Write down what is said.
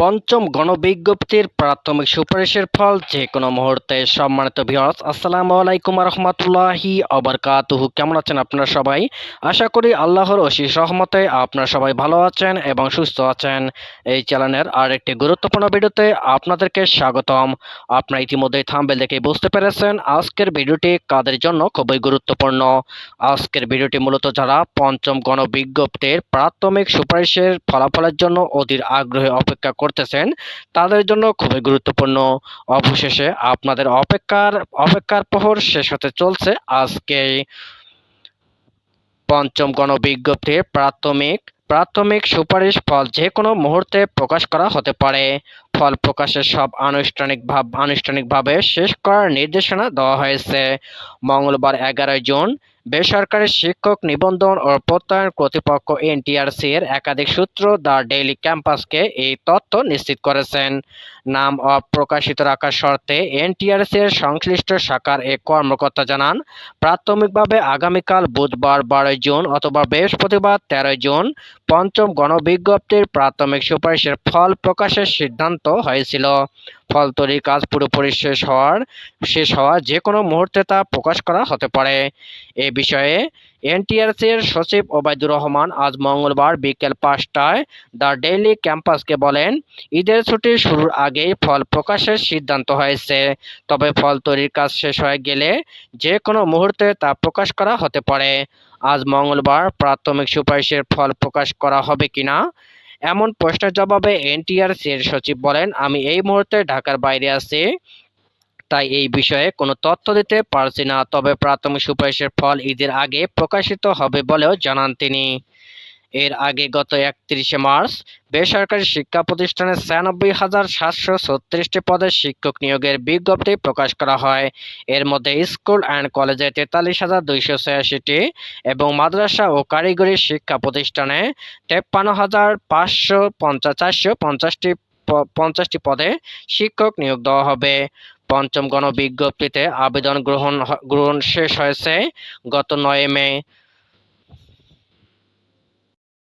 পঞ্চম গণবিজ্ঞপ্তির প্রাথমিক সুপারিশের ফল যে কোনো মুহূর্তে সম্মানিত ভিউয়ার্স আসসালামু আলাইকুম রহমতুল্লাহি অবরকাতুহু কেমন আছেন আপনারা সবাই? আশা করি আল্লাহর অশিস রহমতে আপনারা সবাই ভালো আছেন এবং সুস্থ আছেন। এই চ্যানেলের আর একটি গুরুত্বপূর্ণ ভিডিওতে আপনাদেরকে স্বাগতম। আপনারা ইতিমধ্যেই থাম্বেল দেখে বুঝতে পেরেছেন আজকের ভিডিওটি কাদের জন্য খুবই গুরুত্বপূর্ণ। আজকের ভিডিওটি মূলত যারা পঞ্চম গণবিজ্ঞপ্তির প্রাথমিক সুপারিশের ফলাফলের জন্য অধীর আগ্রহে অপেক্ষা করতেছেন, তাদের জন্য খুবই গুরুত্বপূর্ণ। অবশেষে আপনাদের অপেক্ষার অপেক্ষার প্রহর শেষ হতে চলছে। আজকে পঞ্চম গণবিজ্ঞপ্তির প্রাথমিক প্রাথমিক সুপারিশ ফল যে কোনো মুহূর্তে প্রকাশ করা হতে পারে। ফল প্রকাশের সব আনুষ্ঠানিক ভাব, আনুষ্ঠানিকভাবে শেষ করার নির্দেশনা দেওয়া হয়েছে। মঙ্গলবার এগারোই জুন বেসরকারি শিক্ষক নিবন্ধন ও প্রত্যয়ন কর্তৃপক্ষ এনটিআরসি এর একাধিক সূত্র দ্য ডেইলি ক্যাম্পাসকে এই তথ্য নিশ্চিত করেছেন। নাম অপ্রকাশিত রাখার শর্তে এনটিআরসি এর সংশ্লিষ্ট শাখার এক কর্মকর্তা জানান, প্রাথমিকভাবে আগামীকাল বুধবার বারোই জুন অথবা বৃহস্পতিবার তেরোই জুন পঞ্চম গণবিজ্ঞপ্তির প্রাথমিক সুপারিশের ফল প্রকাশের সিদ্ধান্ত হয়েছিল। ফল তৈরির কাজ পুরোপুরি শেষ হওয়ার, শেষ হওয়া যে কোনো মুহূর্তে তা প্রকাশ করা হতে পারে। এ বিষয়ে এনটিআরসি এর সচিব ওবায়দুর রহমান আজ মঙ্গলবার বিকেল পাঁচটায় দ্য ডেইলি ক্যাম্পাসকে বলেন, ঈদের ছুটি শুরুর আগেই ফল প্রকাশের সিদ্ধান্ত হয়েছে। তবে ফল তৈরির কাজ শেষ হয়ে গেলে যে কোনো মুহূর্তে তা প্রকাশ করা হতে পারে। আজ মঙ্গলবার প্রাথমিক সুপারিশের ফল প্রকাশ করা হবে কিনা এমন প্রশ্নের জবাবে এনটিআরসি এর সচিব বলেন, আমি এই মুহূর্তে ঢাকার বাইরে আছি, তাই এই বিষয়ে কোনো তথ্য দিতে পারছি না। তবে প্রাথমিক সুপারিশের ফল ঈদের আগে প্রকাশিত হবে বলেও জানান তিনি। এর আগে গত একত্রিশে মার্চ বেসরকারি শিক্ষা প্রতিষ্ঠানে ছিয়ানব্বই হাজার সাতশো ছত্রিশটি পদে শিক্ষক নিয়োগের বিজ্ঞপ্তি প্রকাশ করা হয়। এর মধ্যে স্কুল অ্যান্ড কলেজে তেতাল্লিশ হাজার দুইশো ছিয়াশিটি এবং মাদ্রাসা ও কারিগরি শিক্ষা প্রতিষ্ঠানে তেপ্পান্ন হাজার পাঁচশো পঞ্চাশ চারশো পঞ্চাশটি পঞ্চাশটি পদে শিক্ষক নিয়োগ দেওয়া হবে। পঞ্চম গণবিজ্ঞপ্তিতে আবেদন গ্রহণ গ্রহণ শেষ হয়েছে গত নয় মে।